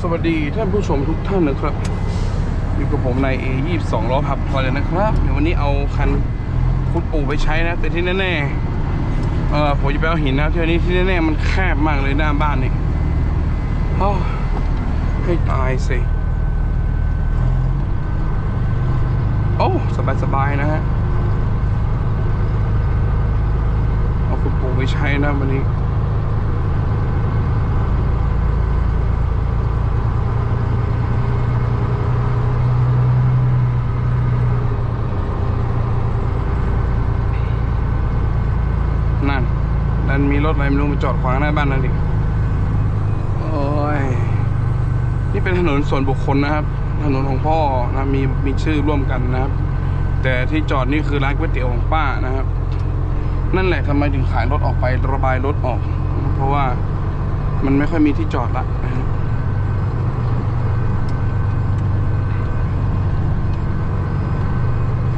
สวัสดีท่านผู้ชมทุกท่านนะครับอยู่กับผมนายเอยี่สองล้อพับพอเลยนะครับเดี๋ยววันนี้เอาคันคุดปูไปใช้นะ แต่ที่แน่ๆเออผมจะไปเอาหินนะที่วันนี้ที่แน่ๆมันแคบมากเลยหน้าบ้านนี่อ้ให้ตายสิโอ้สบายๆนะฮะเอาคุดปูไปใช้นะวันนี้น ดันมีรถอะไรไม่รู้มาจอดขวางหน้าบ้านนั่นดิโอ้ยนี่เป็นถนนส่วนบุคคลนะครับ ถนนของพ่อนะมีมีชื่อร่วมกันนะครับ แต่ที่จอดนี่คือร้านก๋วยเตี๋ยวของป้านะครับ นั่นแหละทำไมถึงขายรถออกไประบายรถออก เพราะว่ามันไม่ค่อยมีที่จอดละนะครับ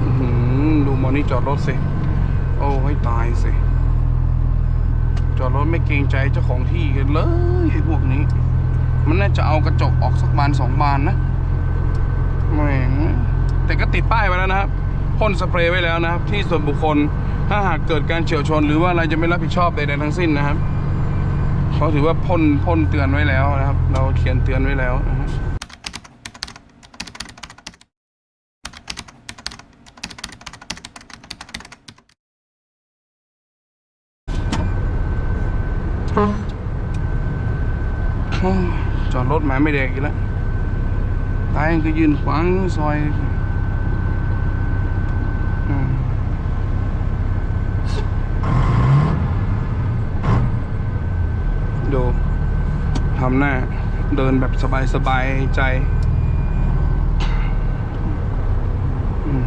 อื้อหือดูมอนี่จอดรถสิ โอ้ให้ตายสิจ อดรถไม่เกรงใจเจ้าของที่กันเลยพวกนี้ มันน่าจะเอากระจกออกสักบานสองบานนะแหม่แต่ก็ติดป้ายไว้แล้วนะครับพ่นสเปรย์ไว้แล้วนะครับ ที่ส่วนบุคคลถ้าหากเกิดการเฉียวชน หรือว่าอะไรจะไม่รับผิดชอบใดๆทั้งสิ้นนะครับเขาถือว่าพ่นพ่นเตือนไว้แล้วนะครับ เราเขียนเตือนไว้แล้วนะครับ โอ้ยจอด รถหมาไม่แดกอีกแล้วตายก็ยืนขวางซอยดูทำหน้า เดินแบบสบายๆใจ อื้อ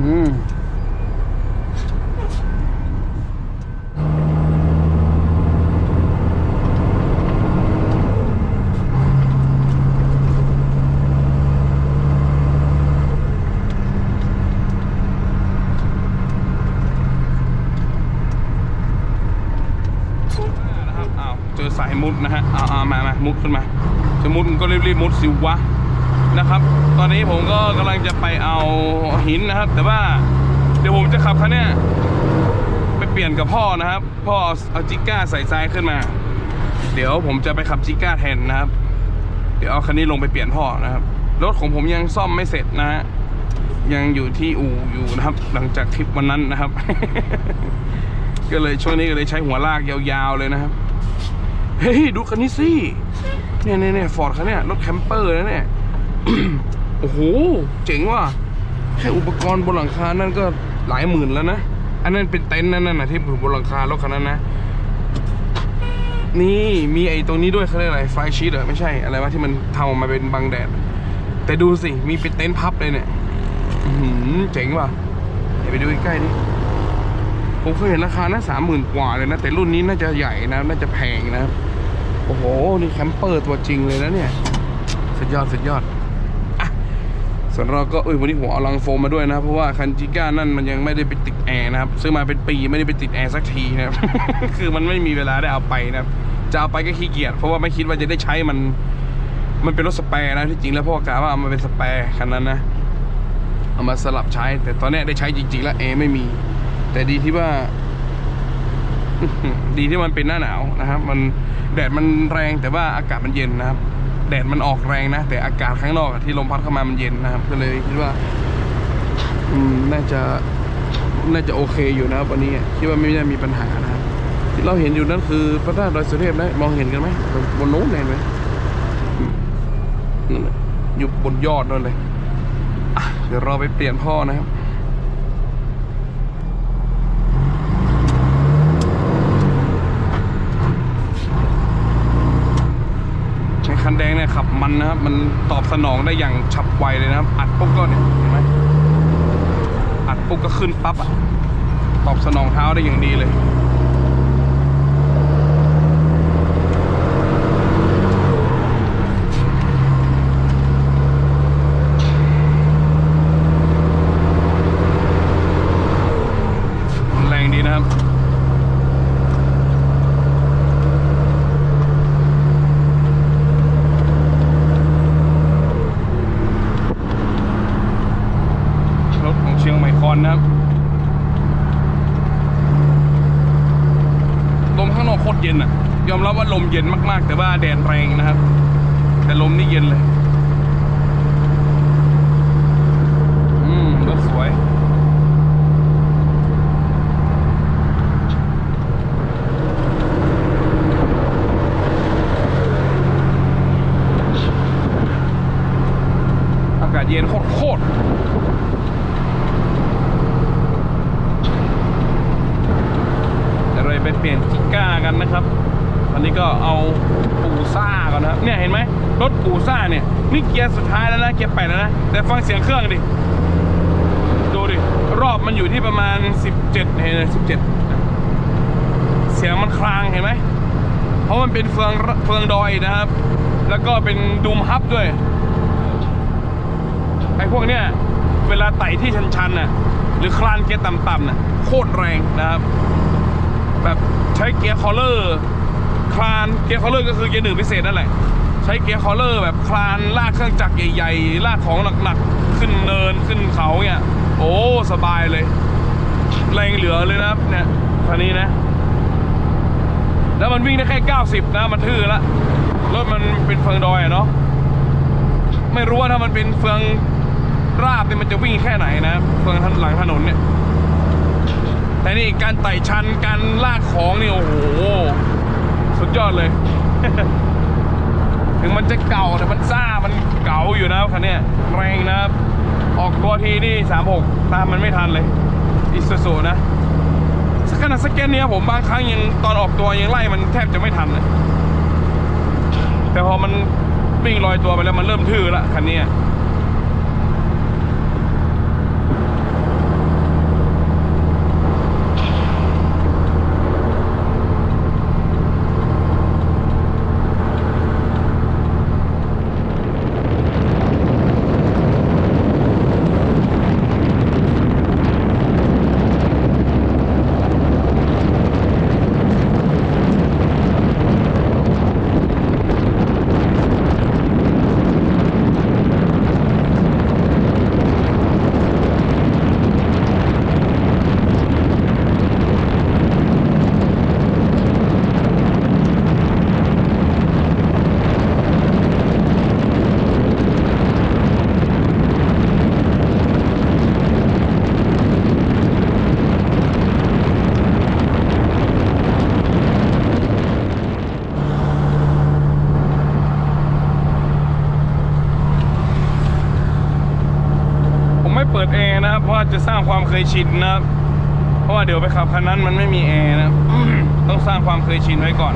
หือนะครับอ้าวเจอสาย มุดนะฮะเอาเอามามามุดขึ้นมาจะมุดก็รีบๆมุดสิวะนะครับ ตอนนี้ผมก็กำลังจะไปเอาหินนะครับ แต่ว่าเดี๋ยวผมจะขับคันนี้ไปเปลี่ยนกับพ่อนะครับ พ่อเอาจิก้าใส่ทรายขึ้นมา เดี๋ยวผมจะไปขับจิก้าแทนนะครับ เดี๋ยวเอาคันนี้ลงไปเปลี่ยนพ่อนะครับ รถของผมยังซ่อมไม่เสร็จนะฮะยังอยู่ที่อู่อยู่นะครับ หลังจากทริปวันนั้นนะครับ ก็เลยช่วงนี้ก็เลยใช้หัวลากยาวๆเลยนะครับ เฮ้ย ดูคันนี้สิเนี่ยเนี่ยเนี่ยฟอร์ดคันเนี้ยรถแคมเปอร์นะเนี่ย โอ้โห เจ๋งว่ะ แค่อุปกรณ์บนหลังคา นั่นก็หลายหมื่นแล้วนะ อันนั้นเป็นเต็นท์นั่นน่ะที่อยู่บนหลังคารถคันนั้นนะ นี่มีไอ้ตรงนี้ด้วยเขาเรียกอะไร ไฟชีตเหรอไม่ใช่ อะไรวะที่มันทำออกมาเป็นบังแดด แต่ดูสิ มีเป็นเต็นท์พับเลยเนี่ยหือเจ๋งว่ะเดี๋ยวไปดูใกล้ๆดิ ผมเคยเห็นราคานะสามหมื่นกว่าเลยนะ แต่รุ่นนี้น่าจะใหญ่นะ น่าจะแพงนะ โอ้โห นี่แคมเปอร์ตัวจริงเลยนะเนี่ย สุดยอด สุดยอดอะส่วนเราก็เอ้ยวันนี้ผมเอาลังโฟมมาด้วยนะ เพราะว่าคันจิก้านั่นมันยังไม่ได้ไปติดแอร์นะครับ ซื้อมาเป็นปีไม่ได้ไปติดแอร์สักทีนะครับ คือมันไม่มีเวลาได้เอาไปนะครับ จะเอาไปก็ขี้เกียจ เพราะว่าไม่คิดว่าจะได้ใช้มัน มันเป็นรถสแปร์นะที่จริงแล้วพ่อกะว่าเอามาเป็นสแปร์คันนั้นนะ เอามาสลับใช้ แต่ตอนนี้ได้ใช้จริงๆ แล้วแอร์ไม่มี แต่ดีที่ว่า ดีที่มันเป็นหน้าหนาวนะครับ มันแดดมันแรงแต่ว่าอากาศมันเย็นนะครับ แดดมันออกแรงนะ แต่อากาศข้างนอกที่ลมพัดเข้ามามันเย็นนะครับ ก็เลยคิดว่า อืมน่าจะน่าจะโอเคอยู่นะครับวันนี้คิดว่าไม่น่ามีปัญหานะครับที่เราเห็นอยู่นั่นคือพระธาตุดอยสุเทพนะมองเห็นกันไหมบนโน้นเห็นไหมอยู่บนยอดนั่นเลยเดี๋ยวเราไปเปลี่ยนพ่อนะครับ คันแดงเนี่ยขับมันนะครับ มันตอบสนองได้อย่างฉับไวเลยนะครับ อัดปุ๊บก็เนี่ยเห็นไหมอัดปุ๊บก็ขึ้นปั๊บอะตอบสนองเท้าได้อย่างดีเลยชีย มันอยู่ที่ประมาณ 17เห็นไหม17เสียงมันคลางเห็นไหม เพราะมันเป็นเฟืองเฟืองดอยนะครับ แล้วก็เป็นดูมฮับด้วยไอ้พวกเนี้ยเวลาไต่ที่ชันๆน่ะหรือคลานเกียร์ต่ำๆน่ะโคตรแรงนะครับ แบบใช้เกียร์คอลเลอร์คลานเกียร์คอลเลอร์ก็คือเกียร์หนึ่งพิเศษนั่นแหละ ใช้เกียร์คอลเลอร์แบบคลานลากเครื่องจักรใหญ่ๆลากของหนักๆขึ้นเนินขึ้นเขาเนี่ย สบายเลย แรงเหลือเลยนะครับเนี่ยคันนี้นะ แล้วมันวิ่งได้แค่ 90 นะ มันทื่อละรถมันเป็นเฟืองดอยอะเนาะไม่รู้ว่าถ้ามันเป็นเฟืองราบเนี่ยมันจะวิ่งแค่ไหนนะ เฟืองหลังถนนเนี่ย แต่นี่การไต่ชันการลากของนี่โอ้โห สุดยอดเลย ถึงมันจะเก่าแต่มันซ่ามันเก่าอยู่นะคันนี้แรงนะครับ ออกตัวทีนี่ 36 ตามมันไม่ทันเลยอิสุสุนะขนาดสแกนเนี้ยผมบางครั้งยังตอนออกตัวยังไล่มันแทบจะไม่ทันเลยแต่พอมันวิ่งลอยตัวไปแล้วมันเริ่มทื่อละคันนี้ยผมไม่เปิดแอร์นะครับ เพราะว่า จะสร้างความเคยชินนะครับ เพราะว่าเดี๋ยวไปขับคันนั้นมันไม่มีแอร์นะครับต้องสร้างความเคยชินไว้ก่อน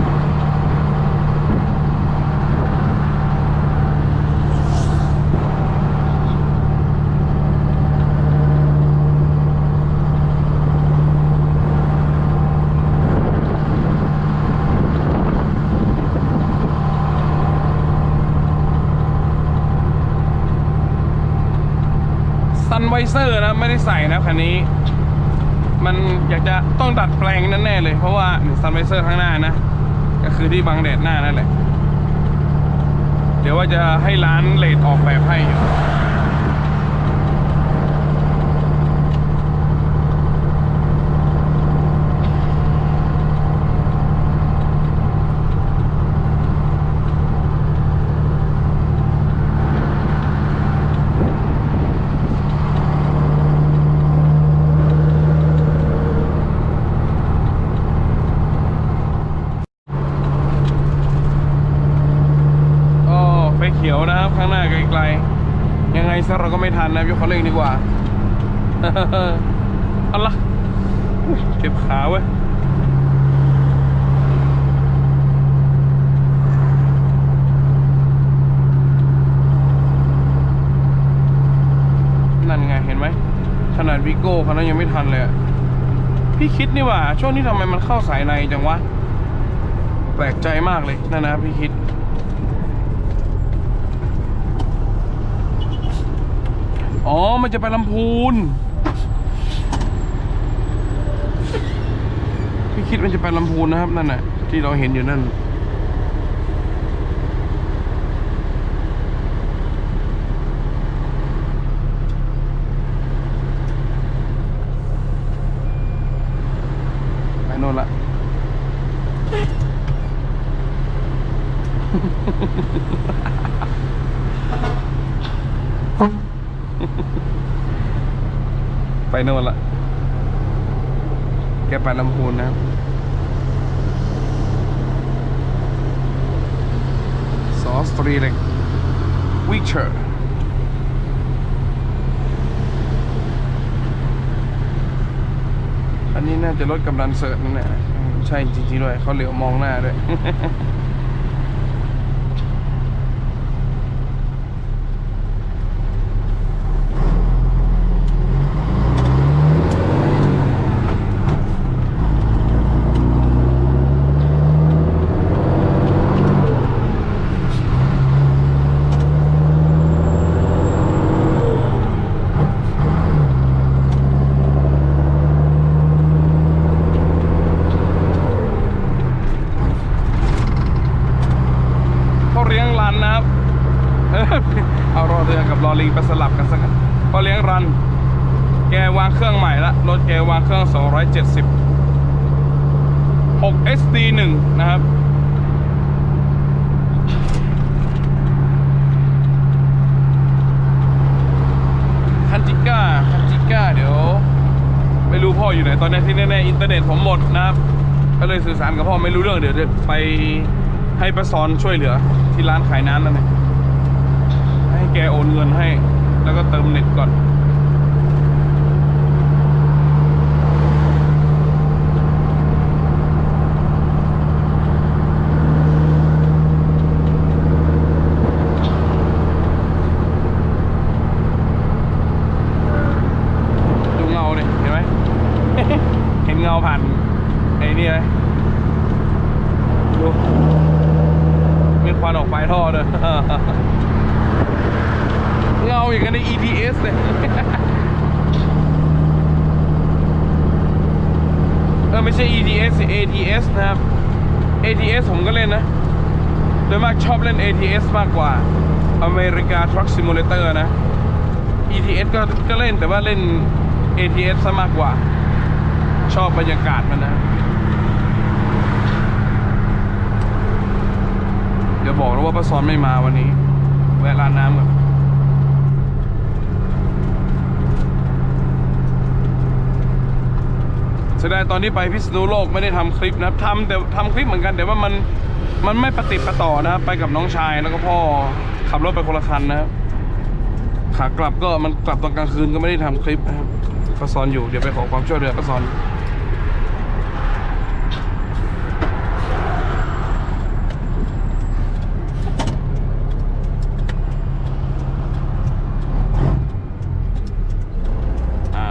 ซันไวเซอร์นะ ไม่ได้ใส่นะคันนี้ มันอยากจะต้องดัดแปลงนั่นแน่เลย เพราะว่าซันไวเซอร์ข้างหน้านะ ก็คือที่บังแดดหน้านั่นแหละ เดี๋ยวว่าจะให้ร้านเลดออกแบบให้อยู่ก็ไฟเขียวนะครับ ข้างหน้าไกลๆ ยังไงซะเราก็ไม่ทันนะ ยกคันเร่งดีกว่าอาละอุ๊ยเจ็บขาเว้ยนั่นไงเห็นไหมขนาดวิโก้คันนั้นยังไม่ทันเลยพี่คิดนี่ว่า ช่วงนี้ทำไมมันเข้าสายในจังวะ แปลกใจมากเลยนั่นนะพี่คิด อ๋อ มันจะไปลำพูน พี่คิดมันจะไปลำพูนนะครับนั่นน่ะที่เราเห็นอยู่นั่น ไปโนละ แกไปลำพูนนะครับซอสตรีเล็กวิเชอร์อันนี้น่าจะลดกำลังเสิร์ฟนั่นแหละใช่จริงๆด้วยเขาเหลียวมองหน้าด้วย เขาเลี้ยงรันนะครับ เออเอารอเรือกับรอลิงไปสลับกันสักกันเขาเลี้ยงรัน แกวางเครื่องให ม่ละรถแกวางเครื่อง 270 6 SD 1 นะครับคันจิก้าคันจิก้าเดี๋ยว ไม่รู้พ่ออยู่ไหน ตอนนี้ที่แน่ๆ อินเทอร์เน็ตผมหมดนะครับ ก็เลยสื่อสารกับพ่อไม่รู้เรื่องเดี๋ยวจะไปให้ประซอนช่วยเหลือที่ร้านขายน้ำนั่นเองให้แกโอนเงินให้ แล้วก็เติมเน็ตก่อน ดูเงาเนี่ยเห็นไหม เห็นเงาผ่านไอ้นี่ไหมดูมีควันออกไปท่อเลย เงาอย่างกันใน ETS เลย เออ ไม่ใช่ ETS ATS นะครับ ATS ผมก็เล่นนะ โดยมากชอบเล่น ATS มากกว่า America Truck Simulator นะ ETS ก็ก็เล่นแต่ว่าเล่น ATS ซะมากกว่า ชอบบรรยากาศมันนะ เดี๋ยวบอกแล้วว่าป้าซอนไม่มาวันนี้ แวะร้านน้ำก่อน แสดงตอนที่ไปพิษณุโลกไม่ได้ทำคลิปนะครับทำแต่ทำคลิปเหมือนกันแต่ว่ามันมันไม่ปฏิประต่อนะครับไปกับน้องชายแล้วก็พ่อขับรถไปคนละคันนะครับขากลับก็มันกลับตอนกลางคืนก็ไม่ได้ทำคลิปนะครับก็ซอนอยู่เดี๋ยวไปขอความช่วยเหลือก็ซอน อ่า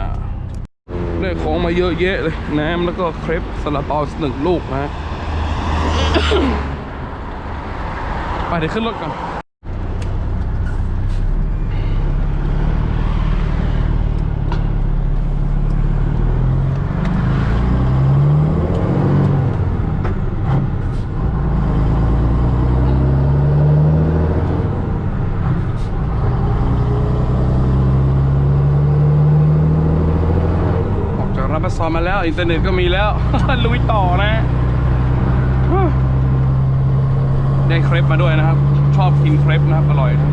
ได้ของมาเยอะแยะเลย น้ำแล้วก็เครปสลัดเปาหนึ่งลูกนะไปเดี๋ยวขึ้นรถก่อน รับประซอนมาแล้ว อินเทอร์เน็ตก็มีแล้ว ลุยต่อนะ ได้เครปมาด้วยนะครับ ชอบกินเครปนะครับ อร่อยนะ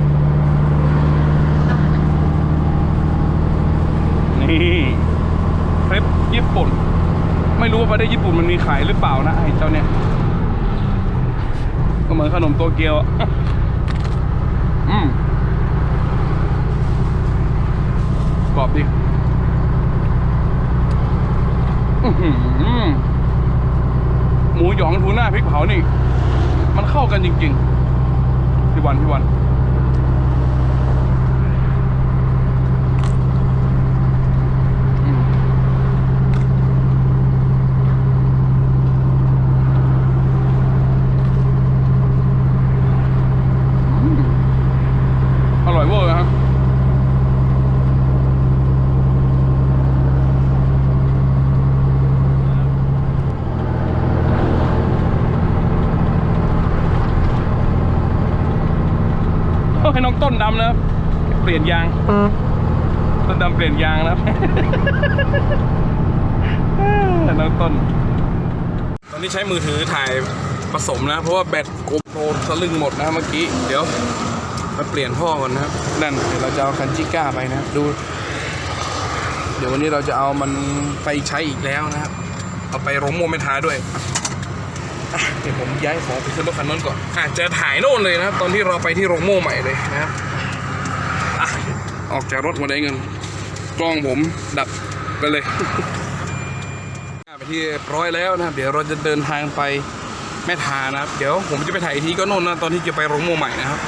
นี่เครปญี่ปุ่น ไม่รู้ว่าประเทศญี่ปุ่นมันมีขายหรือเปล่านะไอ้เจ้าเนี่ย ก็เหมือนขนมโตเกียวอะอืมกรอบดี อื้อ หมูหยองทูน่าพริกเผานี่ มันเข้ากันจริงๆพี่วันพี่วัน อืมอืมอร่อยเวอร์ครับ ให้น้อง ต้นดำนะครับ เปลี่ยนยาง ต้นดำเปลี่ยนยางนะครับน้องต้น ตอนนี้ใช้มือถือถ่ายผสมนะ เพราะว่าแบตโกโปรสลึงหมดนะเมื่อกี้ เดี๋ยวมาเปลี่ยนพ่อก่อนนะครับ นั่นเดี๋ยวเราจะเอาคันจิก้าไปนะครับดู เดี๋ยววันนี้เราจะเอามันไปใช้อีกแล้วนะครับ เอาไปโรงโม่ไม่ทาด้วย อะเดี๋ยวผมย้ายของไปขึ้นรถคันนั้นก่อนอาจจะถ่ายโน่นเลยนะครับตอนที่เราไปที่โรงโม่ใหม่เลยนะครับอะออกจากรถมาได้เงินกล้องผมดับไปเลยไปที่ร้อยแล้วนะครับ เดี๋ยวเราจะเดินทางไปแม่ทานะครับ เดี๋ยวผมจะไปถ่ายอีกทีก็โน่นนะตอนที่จะไปโรงโม่ใหม่นะครับ